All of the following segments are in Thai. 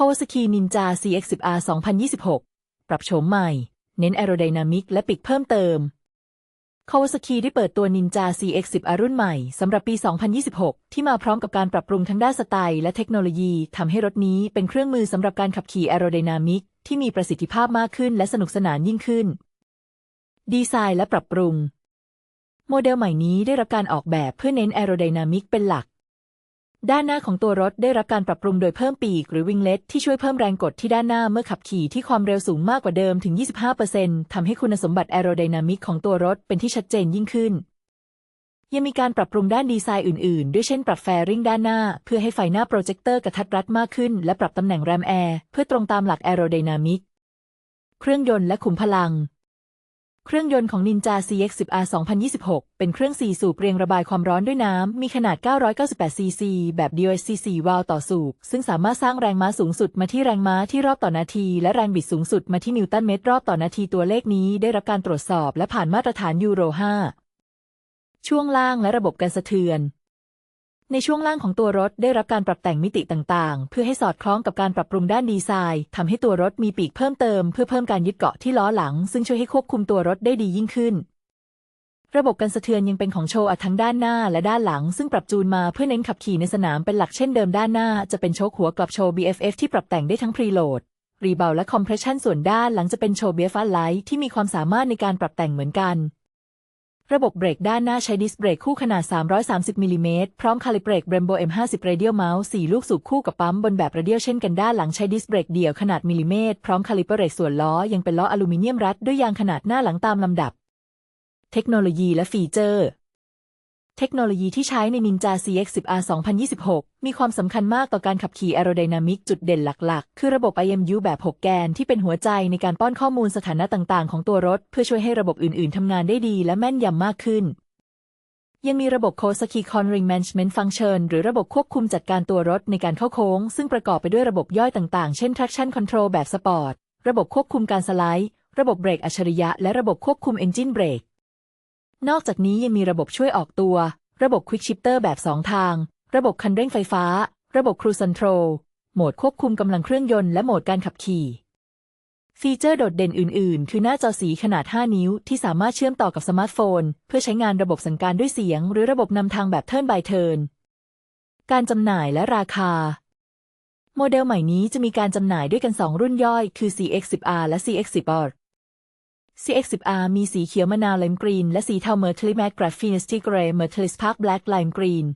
Kawasaki Ninja CX-10R 2026 ปรับโฉมใหม่ เน้นแอโรไดนามิกและปีกเพิ่มเติม Kawasaki ได้เปิดตัว Ninja CX-10R รุ่นใหม่สำหรับปี 2026 ที่มาพร้อมกับการปรับปรุงทั้งด้านสไตล์และเทคโนโลยีทำให้รถนี้เป็นเครื่องมือสำหรับการขับขี่แอโรไดนามิกที่มีประสิทธิภาพมากขึ้นและสนุกสนานยิ่งขึ้น ดีไซน์และปรับปรุง โมเดลใหม่นี้ได้รับการออกแบบเพื่อเน้นแอโรไดนามิกเป็นหลัก ด้านหน้าของตัวรถได้รับการปรับปรุงโดยเพิ่มปีกหรือวิงเล็ตที่ช่วยเพิ่มแรงกดที่ด้านหน้าเมื่อขับขี่ที่ความเร็วสูงมากกว่าเดิมถึง 25%ทำให้คุณสมบัติแอโรไดนามิกของตัวรถเป็นที่ชัดเจนยิ่งขึ้น ยังมีการปรับปรุงด้านดีไซน์อื่น ๆ ด้วยเช่นปรับแฟริงด้านหน้า เพื่อให้ไฟหน้าโปรเจคเตอร์กระทัดรัดมากขึ้น และปรับตำแหน่งแรมแอร์เพื่อตรงตามหลักแอโรไดนามิก เครื่องยนต์และขุมพลัง เครื่องยนต์ของ Ninja CX-10R 2026 เป็นเครื่อง 4 สูบเรียงระบายความร้อนด้วยน้ำ มีขนาด 998ซีซีแบบ DOHC 4วาล์วต่อสูบ ซึ่งสามารถสร้างแรงม้าสูงสุดมาที่แรงม้าที่รอบต่อนาที และแรงบิดสูงสุดมาที่นิวตันเมตรรอบต่อนาทีตัวเลขนี้ได้รับการตรวจสอบและผ่านมาตรฐานยูโร 5 ช่วงล่างและระบบกันสะเทือน ในช่วงล่างของตัวรถได้รับการปรับแต่งมิติต่างๆ เพื่อให้สอดคล้องกับการปรับปรุงด้านดีไซน์ทำให้ตัวรถมีปีกเพิ่มเติม เพื่อเพิ่มการยึดเกาะที่ล้อหลัง ซึ่งช่วยให้ควบคุมตัวรถได้ดียิ่งขึ้น ระบบการสะเทือนยังเป็นของโชว์อัดทั้งด้านหน้าและด้านหลัง ซึ่งปรับจูนมาเพื่อเน้นขับขี่ในสนามเป็นหลักเช่นเดิมด้านหน้า จะเป็นโชคหัวกลับโชว์ BFF ที่ปรับแต่งได้ทั้งพรีโหลดรีเบลและคอมเพรสชันส่วนด้านหลังจะเป็นโชว์ BFR Light ที่มีความสามารถในการปรับแต่งเหมือนกัน ระบบเบรกด้านหน้าใช้ดิสเบรกคู่ขนาด 330มิลลิเมตรพร้อมคาลิเบรก Brembo M50 Radial Mouse 4ลูกสูบคู่กับปั๊มบนแบบเรเดียลเช่นกันด้านหลังใช้ดิสเบรกเดี่ยวขนาดมิลลิเมตรพร้อมคาลิเบรกส่วนล้อยังเป็นล้ออลูมิเนียมรัดด้วยยางขนาดหน้าหลังตามลำดับ เทคโนโลยีและฟีเจอร์ เทคโนโลยีที่ใช้ใน Ninja CX-10R 2026 มีความสำคัญมากต่อการขับขี่แอโรไดนามิกจุดเด่นหลักๆ คือระบบ IMU แบบ 6 แกนที่เป็นหัวใจในการป้อนข้อมูลสถานะต่างๆ ของตัวรถ เพื่อช่วยให้ระบบอื่นๆทำงานได้ดีและแม่นยำมากขึ้น ยังมีระบบ Kawasaki Cornering Management Function หรือระบบควบคุมจัดการตัวรถในการเข้าโค้ง ซึ่งประกอบไปด้วยระบบย่อยต่างๆ เช่น Traction Control แบบสปอร์ต ระบบควบคุมการสไลด์ ระบบเบรกอัจฉริยะ และระบบควบคุม Engine Brake นอกจากนี้ยังมีระบบช่วยออกตัว ระบบ Quick Shifter แบบ 2 ทาง ระบบคันเร่งไฟฟ้า ระบบ Cruise Control โหมดควบคุมกำลังเครื่องยนต์และโหมดการขับขี่ ฟีเจอร์โดดเด่นอื่น ๆ คือหน้าจอสีขนาด 5 นิ้ว ที่สามารถเชื่อมต่อกับสมาร์ทโฟน เพื่อใช้งานระบบสั่งการด้วยเสียง หรือระบบนำทางแบบ Turn by Turn การจำหน่ายและราคา โมเดลใหม่นี้จะมีการจำหน่ายด้วยกัน 2 รุ่นย่อย คือ CX-10R และ CX-10R CX-10R มีสีเขียวมะนาวไลม์กรีน และสีเทาเมอร์ทลิแมกกราฟีนสติเกรย์เมอร์ทลิสพาร์คแบล็กไลม์กรีน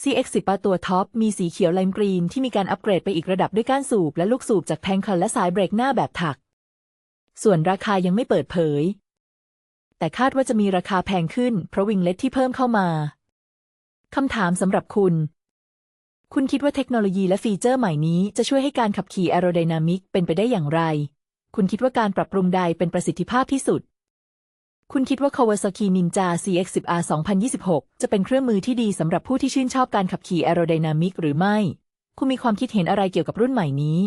CX-10R ตัวท็อปมีสีเขียวไลม์กรีนที่มีการอัปเกรดไปอีกระดับด้วยก้านสูบและลูกสูบจากแทงคันและสายเบรกหน้าแบบถัก ส่วนราคายังไม่เปิดเผย แต่คาดว่าจะมีราคาแพงขึ้นเพราะวิงเล็ตที่เพิ่มเข้ามาคำถามสำหรับคุณ คุณคิดว่าเทคโนโลยีและฟีเจอร์ใหม่นี้จะช่วยให้การขับขี่แอโรไดนามิกเป็นไปได้อย่างไร คุณคิดว่าการปรับปรุงใดเป็นประสิทธิภาพที่สุด คุณคิดว่า Kawasaki Ninja CX-10R 2026 จะเป็นเครื่องมือที่ดีสำหรับผู้ที่ชื่นชอบการขับขี่แอโรไดนามิกหรือไม่ คุณมีความคิดเห็นอะไรเกี่ยวกับรุ่นใหม่นี้